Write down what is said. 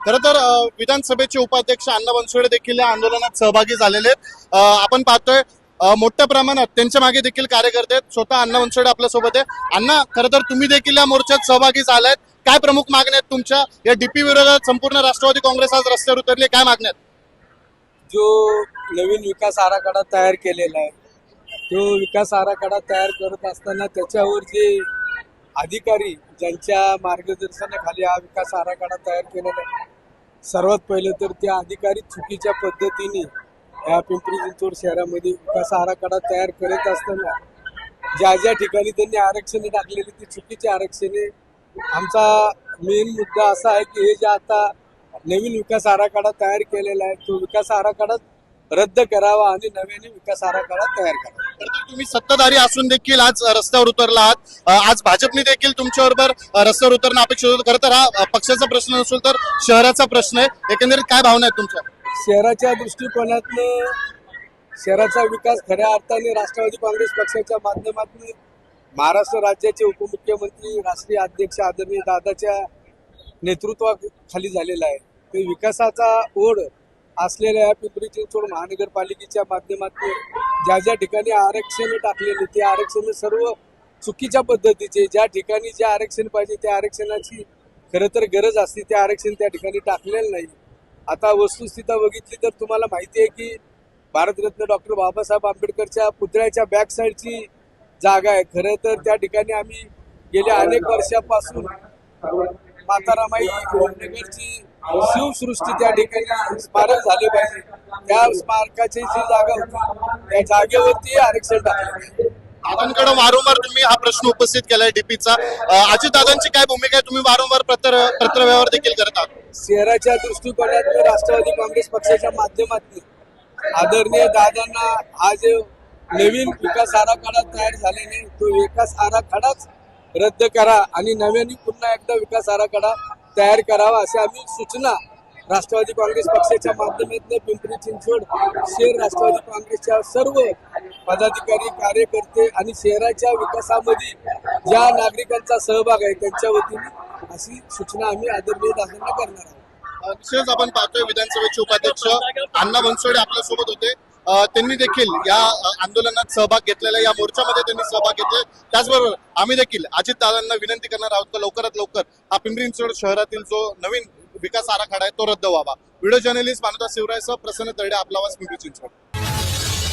खरं तर विधानसभेचे उपाध्यक्ष अण्णा बनसोडे देखील या आंदोलनात सहभागी झालेले आहेत. आपण पाहतोय मोठ्या प्रमाणात त्यांच्या मागे देखील कार्यकर्ते आहेत. स्वतः अण्णा बनसोडे आपल्यासोबत आहे. अण्णा खरं तर तुम्ही देखील या मोर्चात सहभागी झालायत काय प्रमुख मागण्या आहेत तुमच्या? या डीपी विरोधात संपूर्ण राष्ट्रवादी काँग्रेस आज रस्त्यावर उतरली काय मागण्या आहेत? जो नवीन विकास आराखडा तयार केलेला आहे तो विकास आराखडा तयार करत असताना त्याच्यावर जे अधिकारी ज्यांच्या मार्गदर्शनाखाली हा विकास आराखडा तयार केलेला आहे सर्वात पहिलं तर त्या अधिकारी चुकीच्या पद्धतीने या पिंपरी चिंचवड शहरामध्ये विकास आराखडा तयार करत असताना ज्या ज्या ठिकाणी त्यांनी आरक्षणे टाकलेली ती चुकीची आरक्षणे. आमचा मेन मुद्दा असा आहे की हे जे आता नवीन विकास आराखडा तयार केलेला आहे तो विकास आराखडा रद्द करावा आणि नव्याने विकास आराखडा तयार करावा तुम्ही सत्ताधारी असून देखील आज रस्त्यावर उतरला आहात. आज भाजपने देखील तुमच्याबरोबर रस्त्यावर उतरणं अपेक्षित होतं. खरं तर हा पक्षाचा प्रश्न नसून तर शहराचा प्रश्न आहे. एकंदरीत काय भावना आहेत तुमच्या? शहराच्या दृष्टिकोनातनं शहराचा विकास खऱ्या अर्थाने राष्ट्रवादी काँग्रेस पक्षाच्या माध्यमातून महाराष्ट्र राज्याचे उपमुख्यमंत्री राष्ट्रीय अध्यक्ष आदरणीय दादाच्या नेतृत्वाखाली झालेला आहे. ते विकासाचा ओढ असलेल्या या पिंपरी चिंचवड महानगरपालिकेच्या माध्यमातून ज्या ज्या ठिकाणी आरक्षण टाकलेले ते आरक्षण सर्व चुकीच्या पद्धतीचे ज्या ठिकाणी जे आरक्षण पाहिजे त्या आरक्षणाची खरं तर गरज असते ते आरक्षण त्या ठिकाणी टाकलेलं नाही. आता वस्तुस्थिती बघितली तर तुम्हाला माहिती आहे की भारतरत्न डॉक्टर बाबासाहेब आंबेडकरच्या पुतळ्याच्या बॅक साईडची जागा आहे. खरं तर त्या ठिकाणी आम्ही गेल्या अनेक वर्षापासून मातारामाई नगरची शिवसृष्टी त्या ठिकाणी स्मारक झाले पाहिजे. त्या स्मारकाची जी जागा होती त्या जागेवरती आरक्षण टाकलं दादांकडे वारंवार तुम्ही हा प्रश्न उपस्थित केलाय डीपीचा. अजित दादांची काय भूमिका आहे? तुम्ही वारंवार पत्र पत्रव्यवहार देखील करत आहात. शहराच्या दृष्टिकोनातून राष्ट्रवादी काँग्रेस पक्षाच्या माध्यमातून आदरणीय दादांना हा जो नवीन विकास आराखडा तयार झाल्याने तो विकास आराखडाच रद्द करा आणि नव्याने पुन्हा एकदा विकास आराखडा तयार करावा अशा आम्ही सूचना राष्ट्रवादी काँग्रेस पक्षाच्या माध्यमातून पिंपरी चिंचवड शहर राष्ट्रवादी काँग्रेसच्या सर्व पदाधिकारी कार्यकर्ते आणि शहराच्या विकासामध्ये ज्या नागरिकांचा सहभाग आहे त्यांच्या वतीने अशी सूचना आम्ही आदरणीय दादांना करणार आहोत. अ, आपण पाहतोय विधानसभेचे उपाध्यक्ष अण्णा बनसोडे आपल्यासोबत होते. त्यांनी देखील या आंदोलनात सहभाग घेतलेला या मोर्चामध्ये त्यांनी सहभाग घेतले त्याचबरोबर आम्ही देखील अजित दादांना विनंती करणार आहोत लवकरात लवकर हा पिंपरी चिंचवड शहरातील जो नवीन विकास आराखडा आहे तो रद्द व्हावा. व्हिडिओ जर्नलिस्ट मानवता शिवरायसह प्रसन्न तरडे आपला वास पिंपरी चिंचवड.